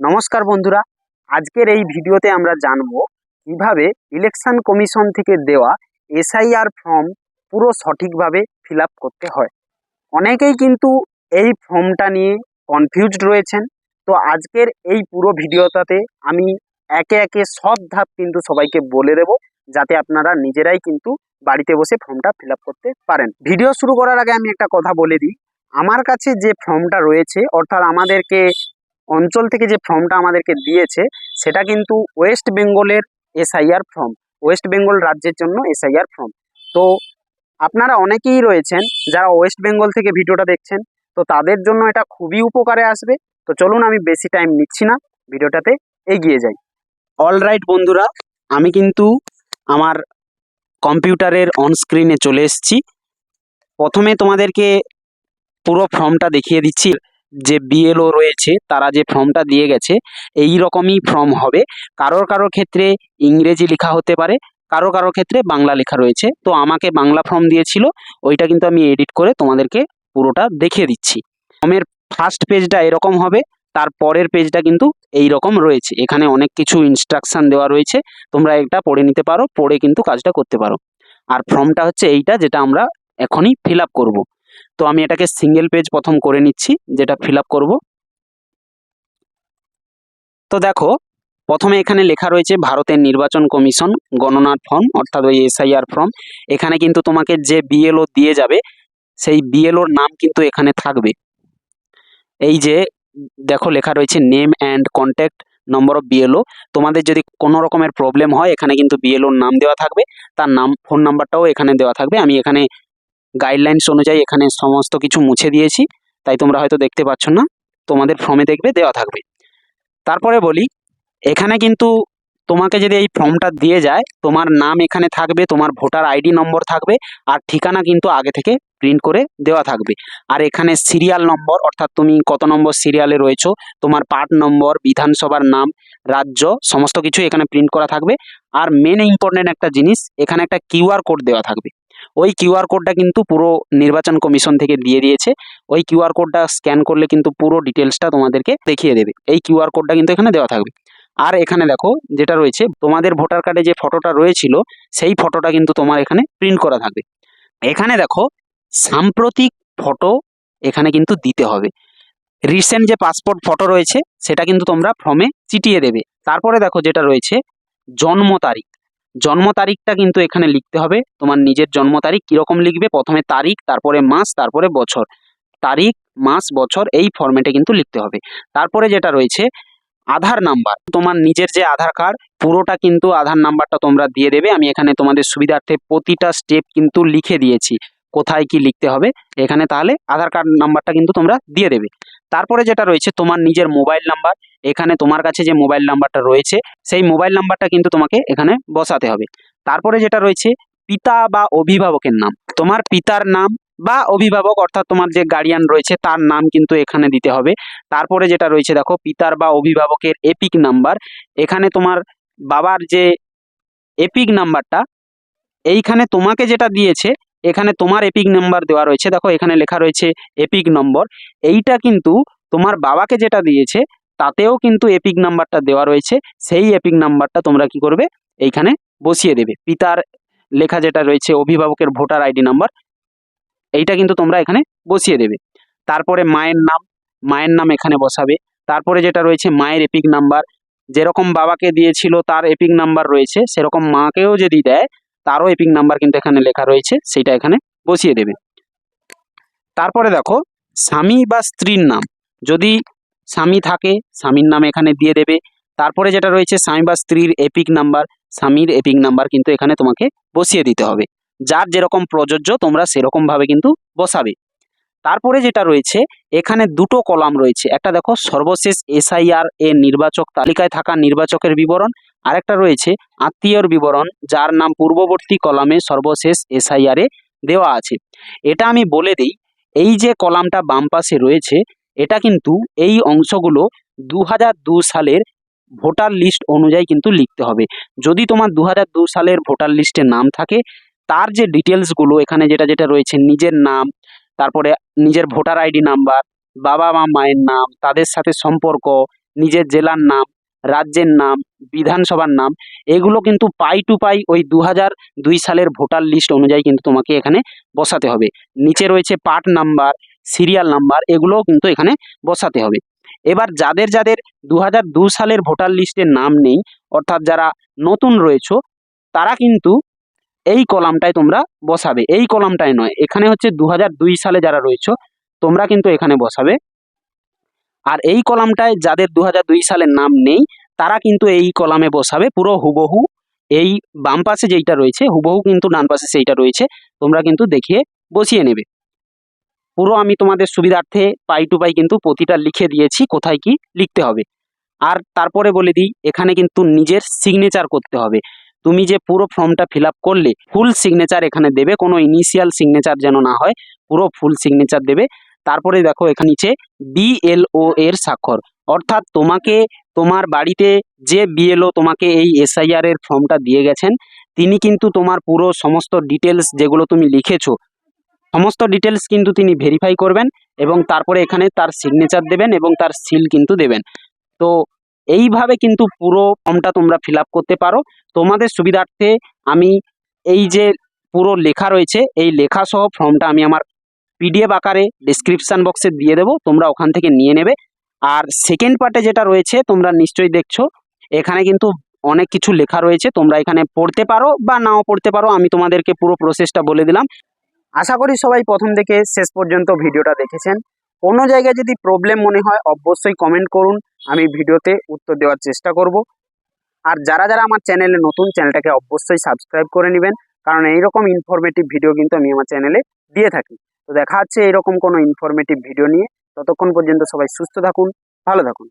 নমস্কার বন্ধুরা, আজকের এই ভিডিওতে আমরা জানব কীভাবে ইলেকশন কমিশন থেকে দেওয়া এসআইআর ফর্ম পুরো সঠিকভাবে ফিল করতে হয়। অনেকেই কিন্তু এই ফর্মটা নিয়ে কনফিউজড রয়েছেন। তো আজকের এই পুরো ভিডিওটাতে আমি একে একে সব ধাপ কিন্তু সবাইকে বলে দেব, যাতে আপনারা নিজেরাই কিন্তু বাড়িতে বসে ফর্মটা ফিল করতে পারেন। ভিডিও শুরু করার আগে আমি একটা কথা বলে দিই। আমার কাছে যে ফর্মটা রয়েছে, অর্থাৎ আমাদেরকে অঞ্চল থেকে যে ফর্মটা আমাদেরকে দিয়েছে, সেটা কিন্তু ওয়েস্ট বেঙ্গলের এসআইআর ফর্ম, ওয়েস্ট বেঙ্গল রাজ্যের জন্য এসআইআর ফর্ম। তো আপনারা অনেকেই রয়েছেন যারা ওয়েস্ট বেঙ্গল থেকে ভিডিওটা দেখছেন, তো তাদের জন্য এটা খুবই উপকারে আসবে। তো চলুন আমি বেশি টাইম নিচ্ছি না, ভিডিওটাতে এগিয়ে যাই। অলরাইট বন্ধুরা, আমি কিন্তু আমার কম্পিউটারের অন স্ক্রিনে চলে এসেছি। প্রথমে তোমাদেরকে পুরো ফর্মটা দেখিয়ে দিচ্ছি। যে বিএলও রয়েছে, তারা যে ফর্মটা দিয়ে গেছে, এই রকমই ফর্ম হবে। কারোর কারোর ক্ষেত্রে ইংরেজি লেখা হতে পারে কারও কারও ক্ষেত্রে বাংলা লেখা রয়েছে। তো আমাকে বাংলা ফর্ম দিয়েছিল, ওইটা কিন্তু আমি এডিট করে তোমাদেরকে পুরোটা দেখিয়ে দিচ্ছি। ফর্মের ফার্স্ট পেজটা এরকম হবে, তার পরের পেজটা কিন্তু এই রকম রয়েছে। এখানে অনেক কিছু ইনস্ট্রাকশন দেওয়া রয়েছে, তোমরা এটা পড়ে নিতে পারো, পড়ে কিন্তু কাজটা করতে পারো। আর ফর্মটা হচ্ছে এইটা, যেটা আমরা এখনই ফিল আপ করব। তো আমি এটাকে সিঙ্গেল পেজ প্রথম করে নিচ্ছি, যেটা ফিল আপ করব। তো দেখো, প্রথমে এখানে লেখা রয়েছে ভারতের নির্বাচন কমিশন গণনার ফর্ম, অর্থাৎ ওই এসআইআর ফর্ম। এখানে কিন্তু তোমাকে যে বিএলও দিয়ে যাবে, সেই বিএলওর নাম কিন্তু এখানে থাকবে। এই যে, দেখো লেখা রয়েছে name and contact number of BLO তোমাদের যদি কোনো রকমের প্রবলেম হয়, এখানে কিন্তু বিএলওর নাম দেওয়া থাকবে, তার নাম ফোন নাম্বারটাও এখানে দেওয়া থাকবে। আমি এখানে গাইডলাইন্স অনুযায়ী এখানে সমস্ত কিছু মুছে দিয়েছি। তাই তোমরা হয়তো দেখতে পাচ্ছ না, তোমাদের ফর্মে দেখবে, দেওয়া থাকবে। তারপরে বলি, এখানে কিন্তু তোমাকে যদি এই ফর্মটা দিয়ে যায়, তোমার নাম এখানে থাকবে, তোমার ভোটার আইডি নম্বর থাকবে, আর ঠিকানা কিন্তু আগে থেকে প্রিন্ট করে দেওয়া থাকবে। আর এখানে সিরিয়াল নম্বর অর্থাৎ তুমি কত নম্বর সিরিয়ালে রয়েছো, তোমার পার্ট নম্বর, বিধানসভার নাম, রাজ্য, সমস্ত কিছু এখানে প্রিন্ট করা থাকবে। আর মেন ইম্পর্টেন্ট একটা জিনিস, এখানে একটা কিউআর কোড দেওয়া থাকবে। ওই কিউআর কোডটা কিন্তু পুরো নির্বাচন কমিশন থেকে দিয়ে দিয়েছে। ওই কিউআর কোডটা স্ক্যান করলে কিন্তু পুরো ডিটেলসটা তোমাদেরকে দেখিয়ে দেবে। এই কিউআর কোডটা কিন্তু এখানে দেওয়া থাকবে। আর এখানে দেখো, যেটা রয়েছে, তোমাদের ভোটার কার্ডে যে ফটোটা রয়েছিল, সেই ফটোটা কিন্তু তোমার এখানে প্রিন্ট করা থাকবে। এখানে দেখো, সাম্প্রতিক ফটো এখানে কিন্তু দিতে হবে। রিসেন্ট যে পাসপোর্ট ফটো রয়েছে, সেটা কিন্তু তোমরা ফর্মে চিটিয়ে দেবে। তারপরে দেখো, যেটা রয়েছে, জন্ম তারিখ। জন্ম তারিখটা কিন্তু এখানে লিখতে হবে। তোমার নিজের জন্ম তারিখ কীরকম লিখবে? প্রথমে তারিখ, তারপরে মাস, তারপরে বছর। তারিখ, মাস, বছর এই ফর্মেটে কিন্তু লিখতে হবে। তারপরে যেটা রয়েছে, আধার নাম্বার। তোমার নিজের যে আধার কার্ড, পুরোটা কিন্তু আধার নাম্বারটা তোমরা দিয়ে দেবে। আমি এখানে তোমাদের সুবিধার্থে প্রতিটা স্টেপ কিন্তু লিখে দিয়েছি। কোথায় কি লিখতে হবে? এখানে তাহলে আধার কার্ড নাম্বারটা কিন্তু তোমরা দিয়ে দেবে। তারপরে যেটা রয়েছে, তোমার নিজের মোবাইল নাম্বার এখানে তোমার কাছে যে মোবাইল নাম্বারটা রয়েছে, সেই মোবাইল নাম্বারটা কিন্তু তোমাকে এখানে বসাতে হবে। তারপরে যেটা রয়েছে, পিতা বা অভিভাবকের নাম। তোমার পিতার নাম বা অভিভাবক, অর্থাৎ তোমার যে গার্ডিয়ান রয়েছে, তার নাম কিন্তু এখানে দিতে হবে। তারপরে যেটা রয়েছে, দেখো, পিতার বা অভিভাবকের এপিক নাম্বার এখানে তোমার বাবার যে এপিক নাম্বারটা এইখানে তোমাকে যেটা দিয়েছে এখানে তোমার এপিক নাম্বার দেওয়া রয়েছে। দেখো, এখানে লেখা রয়েছে এপিক নম্বর এইটা কিন্তু তোমার বাবাকে যেটা দিয়েছে, তাতেও কিন্তু এপিক নাম্বারটা দেওয়া রয়েছে। সেই এপিক নাম্বারটা তোমরা কি করবে? এইখানে বসিয়ে দেবে। পিতার লেখা যেটা রয়েছে, অভিভাবকের ভোটার আইডি নাম্বার এইটা কিন্তু তোমরা এখানে বসিয়ে দেবে। তারপরে মায়ের নাম মায়ের নাম এখানে বসাবে। তারপরে যেটা রয়েছে, মায়ের এপিক নাম্বার যেরকম বাবাকে দিয়েছিল, তার এপিক নাম্বার রয়েছে। সেরকম মাকেও যদি দেয় তারও এপিক নাম্বার কিন্তু এখানে লেখা রয়েছে সেটা এখানে বসিয়ে দেবে। তারপরে দেখো, স্বামী বা স্ত্রীর নাম। যদি স্বামী থাকে, স্বামীর নাম এখানে দিয়ে দেবে। তারপরে যেটা রয়েছে, স্বামী বা স্ত্রীর এপিক নাম্বার, স্বামীর এপিক নাম্বার কিন্তু এখানে তোমাকে বসিয়ে দিতে হবে। যার যেরকম প্রযোজ্য, তোমরা সেরকমভাবে কিন্তু বসাবে। তারপরে যেটা রয়েছে, এখানে দুটো কলাম রয়েছে। একটা দেখো, সর্বশেষ এসআইআর এ নির্বাচক তালিকায় থাকা নির্বাচকের বিবরণ আরেকটা রয়েছে আত্মীয়র বিবরণ, যার নাম পূর্ববর্তী কলামে সর্বশেষ এসআইআরে দেওয়া আছে। এটা আমি বলে দিই, এই যে কলামটা বাম পাশে রয়েছে, এটা কিন্তু এই অংশগুলো দু সালের ভোটার লিস্ট অনুযায়ী কিন্তু লিখতে হবে। যদি তোমার দু সালের ভোটার লিস্টে নাম থাকে, তার যে ডিটেলসগুলো এখানে যেটা যেটা রয়েছে, নিজের নাম, তারপরে নিজের ভোটার আইডি নাম্বার বাবা মা মায়ের নাম, তাদের সাথে সম্পর্ক, নিজের জেলার নাম, রাজ্যের নাম বিধানসভার নাম। এগুলো কিন্তু পাই টু পাই ওই দু দুই সালের ভোটার লিস্ট অনুযায়ী কিন্তু তোমাকে এখানে বসাতে হবে। নিচে রয়েছে পার্ট নাম্বার সিরিয়াল নাম্বার, এগুলোও কিন্তু এখানে বসাতে হবে। এবার যাদের যাদের দু দু সালের ভোটার লিস্টের নাম নেই, অর্থাৎ যারা নতুন রয়েছো, তারা কিন্তু এই কলামটায় তোমরা বসাবে। এই কলামটায় নয়, এখানে হচ্ছে দু দুই সালে যারা রয়েছো, তোমরা কিন্তু এখানে বসাবে। আর এই কলামটায় যাদের দু হাজার দুই সালের নাম নেই তারা কিন্তু এই কলামে বসাবে, পুরো হুবহু এই বাম পাশে যেইটা রয়েছে, হুবহু কিন্তু ডান পাশে সেইটা রয়েছে, তোমরা কিন্তু দেখিয়ে বসিয়ে নেবে। পুরো আমি তোমাদের সুবিধার্থে পাই টু পাই কিন্তু প্রতিটা লিখে দিয়েছি, কোথায় কি লিখতে হবে। আর তারপরে বলে দিই, এখানে কিন্তু নিজের সিগনেচার করতে হবে। তুমি যে পুরো ফর্মটা ফিল করলে, ফুল সিগনেচার এখানে দেবে, কোনো ইনিশিয়াল সিগনেচার যেন না হয়, পুরো ফুল সিগনেচার দেবে। তারপরে দেখো এখানে নিচে বিএলও এর স্বাক্ষর। অর্থাৎ তোমাকে তোমার বাড়িতে যে বিএলও তোমাকে এই এসআইআর এর ফর্মটা দিয়ে গেছেন, তিনি কিন্তু তোমার পুরো সমস্ত ডিটেলস যেগুলো তুমি লিখেছো, সমস্ত ডিটেলস কিন্তু তিনি ভেরিফাই করবেন এবং তারপরে এখানে তার সিগনেচার দেবেন এবং তার সিল কিন্তু দেবেন। তো এইভাবে কিন্তু পুরো ফর্মটা তোমরা ফিল করতে পারো। তোমাদের সুবিধার্থে আমি এই যে পুরো লেখা রয়েছে, এই লেখা সহ ফর্মটা আমি আমার পিডিএফ আকারে ডিসক্রিপশান বক্সে দিয়ে দেবো, তোমরা ওখান থেকে নিয়ে নেবে। আর সেকেন্ড পার্টে যেটা রয়েছে, তোমরা নিশ্চয়ই দেখছ, এখানে কিন্তু অনেক কিছু লেখা রয়েছে, তোমরা এখানে পড়তে পারো বা নাও পড়তে পারো, আমি তোমাদেরকে পুরো প্রসেসটা বলে দিলাম। আশা করি সবাই প্রথম থেকে শেষ পর্যন্ত ভিডিওটা দেখেছেন। কোনো জায়গায় যদি প্রবলেম মনে হয়, অবশ্যই কমেন্ট করুন, আমি ভিডিওতে উত্তর দেওয়ার চেষ্টা করব। আর যারা যারা আমার চ্যানেলে নতুন চ্যানেলটাকে অবশ্যই সাবস্ক্রাইব করে নেবেন, কারণ এইরকম ইনফরমেটিভ ভিডিও কিন্তু আমি আমার চ্যানেলে দিয়ে থাকি। তো দেখা হচ্ছে এরকম কোনো ইনফরমেটিভ ভিডিও নিয়ে। ততক্ষণ পর্যন্ত সবাই সুস্থ থাকুন ভালো থাকুন।